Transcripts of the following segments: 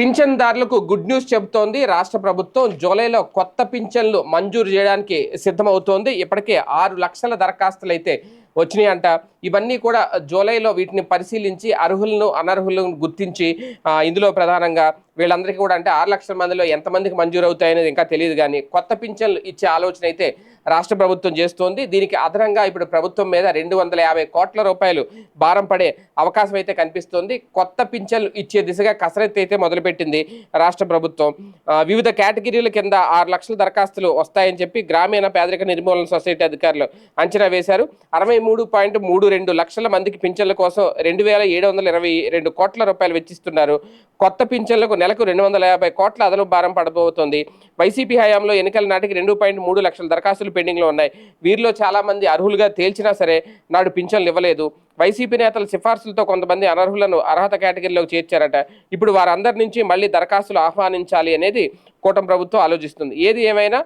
పింఛన్దారులకు good news చెబుతోంది. రాష్ట్ర ప్రభుత్వం జూలైలో కొత్త పింఛన్లు మంజూరు చేయడానికి సిద్ధమవుతోంది. ఇప్పటికే ఆరు లక్షల దరఖాస్తులు అయితే వచ్చినాయంట. ఇవన్నీ కూడా జూలైలో వీటిని పరిశీలించి అర్హులను అనర్హులను గుర్తించి ఇందులో ప్రధానంగా వీళ్ళందరికీ కూడా అంటే ఆరు లక్షల మందిలో ఎంతమందికి మంజూరు అవుతాయనేది ఇంకా తెలియదు కానీ కొత్త పింఛన్లు ఇచ్చే ఆలోచన అయితే రాష్ట్ర ప్రభుత్వం చేస్తోంది. దీనికి అదనంగా ఇప్పుడు ప్రభుత్వం మీద రెండు వందల యాభై కోట్ల రూపాయలు భారం పడే అవకాశం అయితే కనిపిస్తోంది. కొత్త పింఛన్లు ఇచ్చే దిశగా కసరత్తు అయితే మొదలుపెట్టింది రాష్ట్ర ప్రభుత్వం. వివిధ కేటగిరీల కింద ఆరు లక్షల దరఖాస్తులు వస్తాయని చెప్పి గ్రామీణ పేదరిక నిర్మూలన సొసైటీ అధికారులు అంచనా వేశారు. అరవై మూడు పాయింట్ మూడు రెండు లక్షల మందికి పింఛన్ల కోసం రెండు వేల ఏడు వందల ఇరవై రెండు కోట్ల రూపాయలు వెచ్చిస్తున్నారు. కొత్త పింఛన్లకు నెలకు రెండు వందల యాభై కోట్ల అదనపు భారం పడబోతోంది. వైసీపీ హయాంలో ఎన్నికల నాటికి రెండు పాయింట్ మూడు లక్షల దరఖాస్తులు పెండింగ్లో ఉన్నాయి. వీరిలో చాలా మంది అర్హులుగా తేల్చినా సరే నాడు పింఛన్లు ఇవ్వలేదు. వైసీపీ నేతల సిఫార్సులతో కొంతమంది అనర్హులను అర్హత కేటగిరీలోకి చేర్చారట. ఇప్పుడు వారందరి నుంచి మళ్ళీ దరఖాస్తులు ఆహ్వానించాలి అనేది కూటమి ప్రభుత్వం ఆలోచిస్తుంది. ఏది ఏమైనా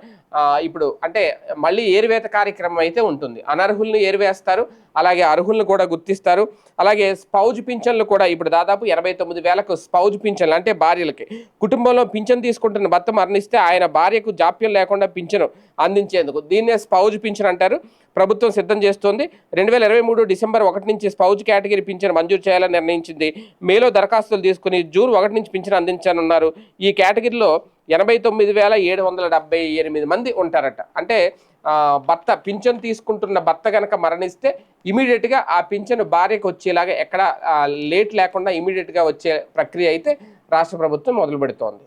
ఇప్పుడు అంటే మళ్ళీ ఏరువేత కార్యక్రమం అయితే ఉంటుంది. అనర్హుల్ని ఏరువేస్తారు అలాగే అర్హులను కూడా గుర్తిస్తారు. అలాగే స్పౌజ్ పింఛన్లు కూడా ఇప్పుడు దాదాపు ఎనభై తొమ్మిది వేలకు స్పౌజ్ పింఛన్లు అంటే భార్యలకి. కుటుంబంలో పింఛన్ తీసుకుంటున్న భర్త మరణిస్తే ఆయన భార్యకు జాప్యం లేకుండా పింఛను అందించేందుకు దీన్నే స్పౌజ్ పింఛన్ అంటారు. ప్రభుత్వం సిద్ధం చేస్తోంది. రెండు వేల ఇరవై మూడు డిసెంబర్ ఒకటి నుంచి స్పౌజ్ కేటగిరీ పింఛన్ మంజూరు చేయాలని నిర్ణయించింది. మేలో దరఖాస్తులు తీసుకుని జూన్ ఒకటి నుంచి పింఛన్ అందించానున్నారు. ఈ కేటగిరీలో ఎనభై తొమ్మిది వేల ఏడు వందల డెబ్బై ఎనిమిది మంది ఉంటారట. అంటే భర్త పింఛన్ తీసుకుంటున్న భర్త కనుక మరణిస్తే ఇమీడియట్గా ఆ పింఛన్ భార్యకు వచ్చేలాగా ఎక్కడ లేట్ లేకుండా ఇమీడియట్గా వచ్చే ప్రక్రియ అయితే రాష్ట్ర ప్రభుత్వం మొదలు పెడుతోంది